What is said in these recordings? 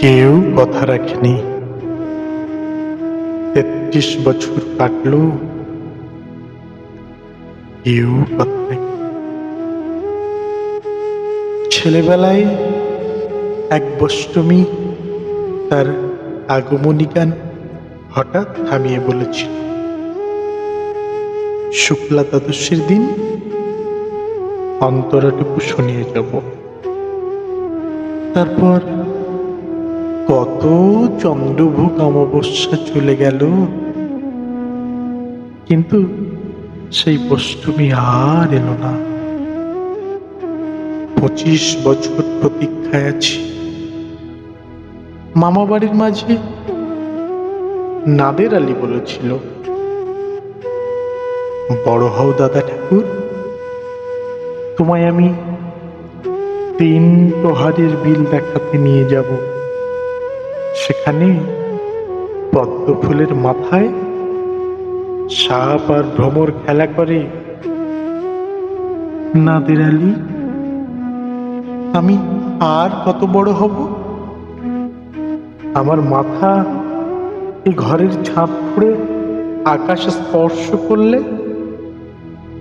কেউ কথা রাখেনি। তেত্রিশ বছর কাটলো। কেউ কথা ছেলেবেলায় এক বষ্টমী তার আগমনী গান হঠাৎ থামিয়ে বলেছিল। শুক্লা দ্বাদশীর দিন অন্তরাটুকু শুনিয়ে যাব। তারপর কত চন্দ্রভোগ অমাবস্যা চলে গেল। কিন্তু সেই বষ্টমী আর এলো না। পঁচিশ বছর প্রতীক্ষায় আছি। মামা বাড়ির মাঝে নাদের আলী বলেছিল, বড় হও দাদা ঠাকুর, তোমায় আমি তিন প্রহারের বিল দেখাতে নিয়ে যাব। সেখানে পদ্ম ফুলের মাথায় সাপ আর ভ্রমর খেলা করে। নাদের আলী, আমি আর কত বড় হব? আমার মাথা এই ঘরের ছাদ ফুড়ে আকাশে স্পর্শ করলে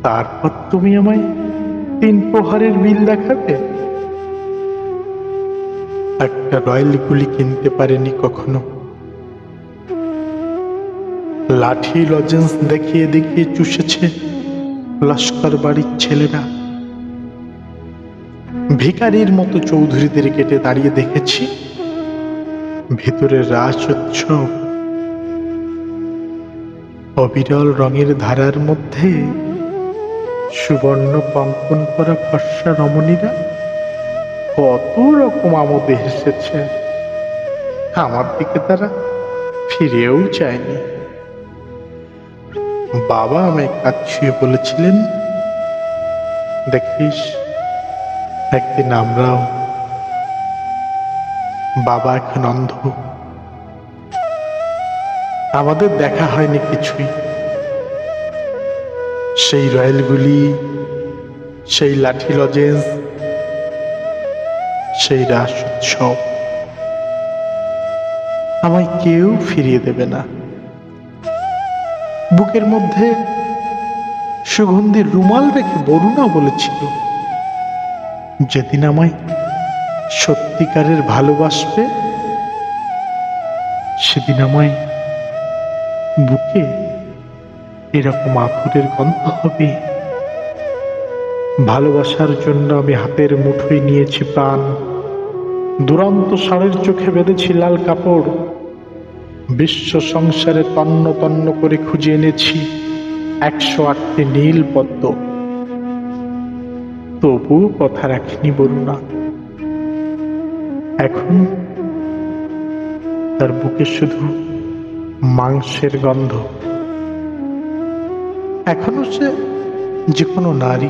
তারপর তুমি আমায় তিন প্রহারের বিল দেখাবে? একটা রয়্যাল গুলি কিনতে পারেনি কখনো। লাঠি লজেন্স দেখিয়ে দেখিয়ে চুষেছে লস্কর বাড়ির ছেলেরা। ভিকারির মতো চৌধুরীদের কেটে দাঁড়িয়ে দেখেছি। ভেতরে রাস উৎসব অবিরল রঙের ধারার মধ্যে সুবর্ণ কঙ্কন করা ফর্সা রমণীরা কত রকম আমোদে হেসেছে আমার দিকে তারা ফিরেও চায়নি। বাবা আমায় কাজ ছুঁয়ে বলেছিলেন, দেখিস, একদিন আমরাও বাবা এখন অন্ধ। আমাদের দেখা হয়নি কিছুই। সেই রয়্যালগুলি, সেই লাঠি লজেন্স সেই রাস উৎসব আমায় কেউ ফিরিয়ে দেবে না। বুকের মধ্যে সুগন্ধি রুমাল রেখে বরুণা বলেছিল, যেদিন আমায় সত্যিকারের ভালোবাসবে, সেদিন আমায় বুকে এরকম আতরের গন্ধ হবে। ভালোবাসার জন্য আমি হাতের মুঠোয় নিয়েছি প্রাণ। দুরন্ত ষাঁড়ের চোখে বেঁধেছি লাল কাপড়। বিশ্ব সংসারে তন্ন তন্ন করে খুঁজে এনেছি একশো আটটি নীল পদ্ম। তবুও কথা রাখিনি বরুণা। এখন তার বুকে শুধু মাংসের গন্ধ। এখনও সে যে কোনো নারী